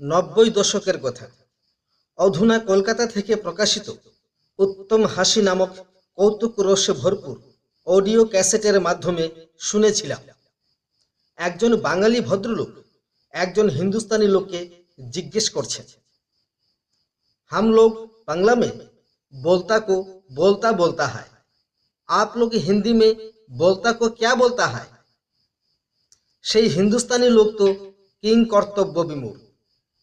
নব্বই দশকের কথা অধুনা কলকাতা থেকে প্রকাশিত উত্তম হাসি নামক কৌতুক রসে ভরপুর অডিও ক্যাসেটের মাধ্যমে শুনেছিলাম একজন বাঙালি ভদ্রলোক একজন হিন্দুস্তানি লোককে জিজ্ঞেস করছেন हम लोग बांग्ला में बोलता को बोलता बोलता है आप लोग हिंदी में बोलता को क्या बोलता है সেই হিন্দুস্তানি লোক তো কিং কর্তব্য বিমূর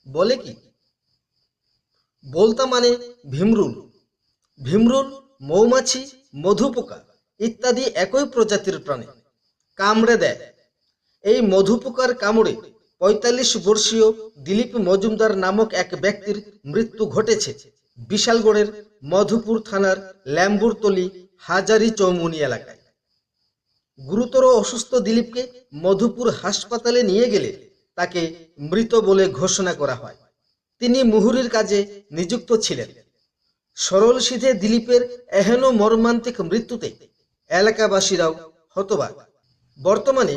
বলে কি? বলতা মানে ভীমরুল। ভীমরুল মৌমাছি, মধুপোকা ইত্যাদি একই প্রজাতির প্রাণী। কামড়ে দেয়। এই মধুপোকার কামড়ে পঁয়তাল্লিশ বর্ষীয় দিলীপ মজুমদার নামক এক ব্যক্তির মৃত্যু ঘটেছে বিশালগড়ের মধুপুর থানার ল্যাম্বুরতলি হাজারি চৌমুনি এলাকায়। গুরুতর অসুস্থ দিলীপকে মধুপুর হাসপাতালে নিয়ে গেলে তাকে মৃত বলে ঘোষণা করা হয়। তিনি মুহুরির কাজে নিযুক্ত ছিলেন। সরল সিধে দিলীপের এহেন মর্মান্তিক মৃত্যুতে এলাকাবাসীরাও হতবাক। বর্তমানে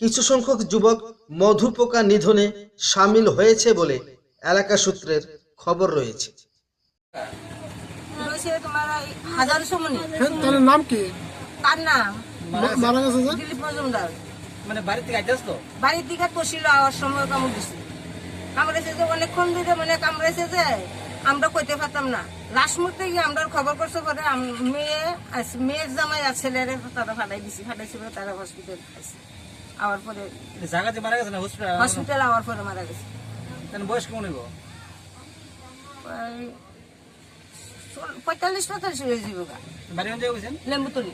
কিছু সংখ্যক যুবক মধুপোকা নিধনে সামিল হয়েছে বলে এলাকা সূত্রের খবর রয়েছে। হ্যাঁ, নাম কি? তার নাম মারা গেছে দিলীপ মজুমদার। মানে বাড়ি থেকে আইতাস তো বাড়ির দিকে পশিল আওয়ার সময় কামড় দিছে। কামড়েছে যে অনেকক্ষণ ধরে মানে কামড়েছে যে আমরা কইতে পারতাম না। লাস্ট মুহূর্তে গিয়ে আমরা খবর করছে পরে মেয়ে মেয়ের জামাই আর ছেলের তারা ফাটাই দিছি ফাটাইছিল তারা হসপিটাল খাইছে আওয়ার পরে জায়গাতে মারা গেছে না হসপিটাল হসপিটাল আওয়ার পরে মারা গেছে। বয়স কেমন হইব? পঁয়তাল্লিশ পঁয়তাল্লিশ হয়ে যাবে লেম্বুতলি।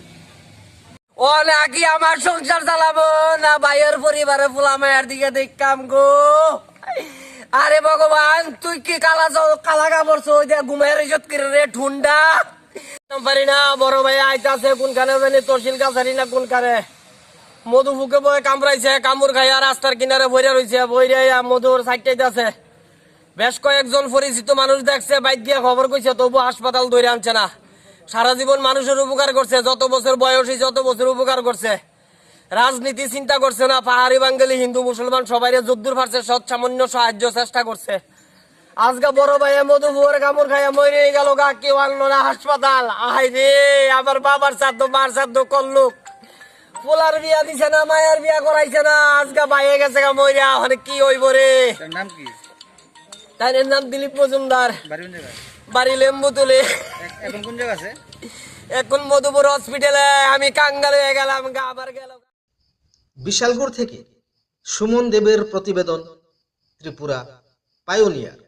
ও নাকি আমার সংসার চালাবো? না ভাইয়ের পরিবারে ফুলা মায়ের দিকে দেখতাম গো। আরে ভগবান, তুই কি কালা কালা কাপড় ওই যে ঘুমের ইজত করে রে ঠুন্ডা? পারি না, বড় ভাই আইতাছে কোনখানে জানি, তহসিল কাছারি না কোনখানে। মধু ফুকে বয়ে কামড়াইছে, কামড় খাইয়া রাস্তার কিনারে বইরে রইছে বইরে মধুর সাইটাইতেছে বেশ কয়েকজন পরিচিত মানুষ দেখছে, বাইক দিয়ে খবর কইছে, তবু হাসপাতাল ধরে আনছে না। সারা জীবন মানুষের উপকার করছে যত বছর বয়সী যত বছর উপকার করছে। রাজনীতি চিন্তা করছে না পাহাড়ি বাঙ্গালি হিন্দু মুসলমান সবাই যদ্দুর ফারছে সৎ সামান্য সাহায্য চেষ্টা করছে। আজকে বড় ভাই মধুপুর কামড় খাইয়া মরে গেল গা কেউ আনলো না হাসপাতাল। আহাই রে আবার বাবার সাধ্য মার সাধ্য করলুক। পোলার বিয়া দিছে না মায়ের বিয়া করাইছে না আজকে বাইয়ে গেছে গা মরিয়া মানে কি হইব রে? নাম কি? তাই নাম দিলীপ মজুমদার। বাড়ি লেম্বু তুলে এখন কোন জায়গা আছে? এখন মধুপুর হসপিটালে আমি কাঙ্গাল হয়ে গেলাম গা আবার গেল। বিশালগড় থেকে সুমন দেবের প্রতিবেদন ত্রিপুরা পায়োনিয়ার।